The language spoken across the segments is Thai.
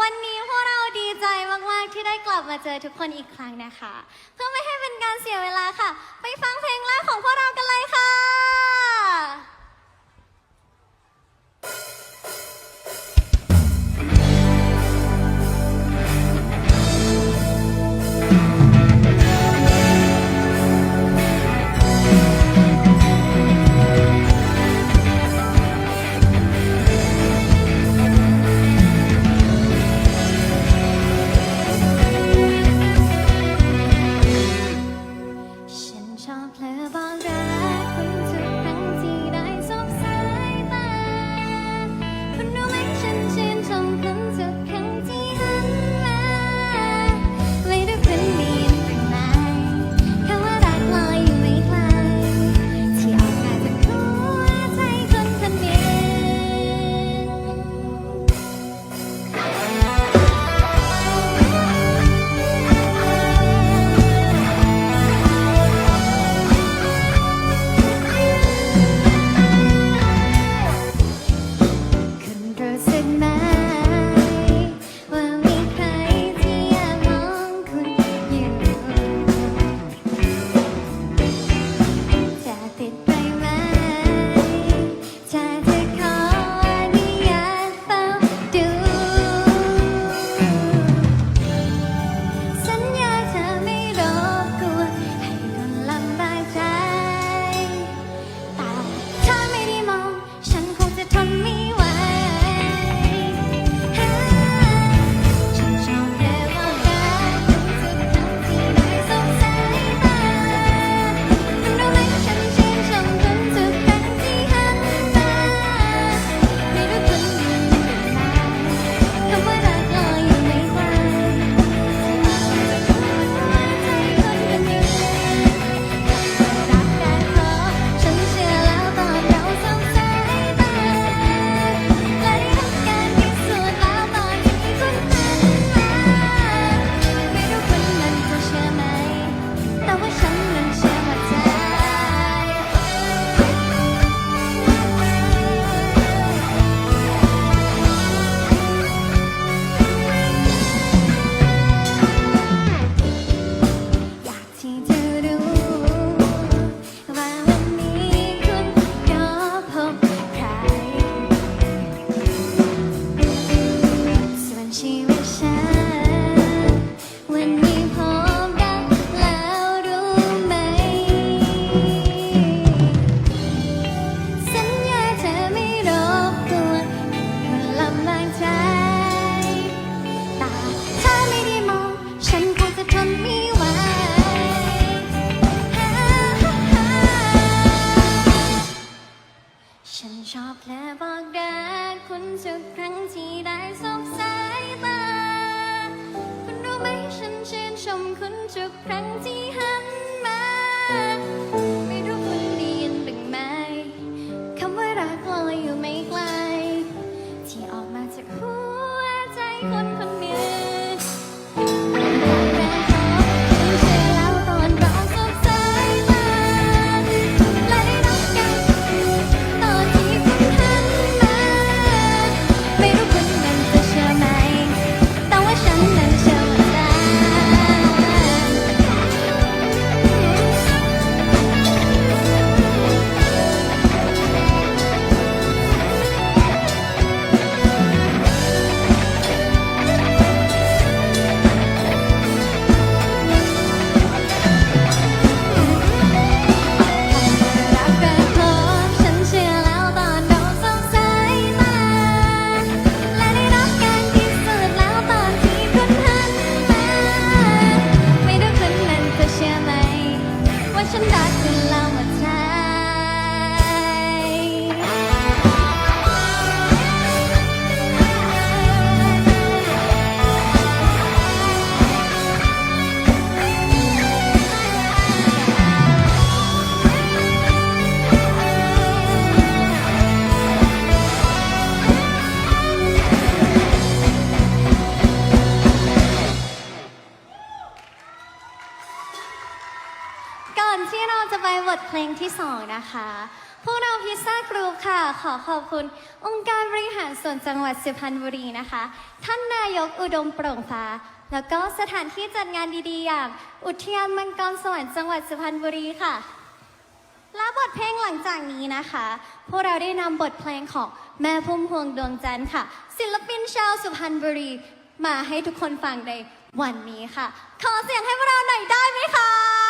วันนี้พวกเราดีใจมาก ๆ ที่ได้กลับมาเจอทุกคนอีกครั้งนะคะ เพื่อไม่ให้เป็นการเสียเวลาค่ะ ไปฟังเพลงแรกของพวกเรากันเลยค่ะ ที่สองนะคะ พวกเราพิซซ่ากรุ๊ปค่ะ ขอขอบคุณ องค์การบริหารส่วนจังหวัดสุพรรณบุรีนะคะ ท่านนายกอุดมโปร่งฟ้า แล้วก็สถานที่จัดงานดีๆ อย่าง อุทยานมังกรสวรรค์จังหวัดสุพรรณบุรีค่ะและบทเพลงหลังจากนี้นะคะ พวกเราได้นำบทเพลงของแม่พุ่มพวงดวงจันทร์ค่ะ ศิลปินชาวสุพรรณบุรี มาให้ทุกคนฟังในวันนี้ค่ะ ขอเสียงให้พวกเราหน่อยได้ไหมคะ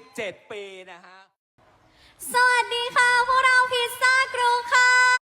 17 ปีนะฮะ สวัสดีค่ะ พวกเราพิซซ่ากรูค่ะ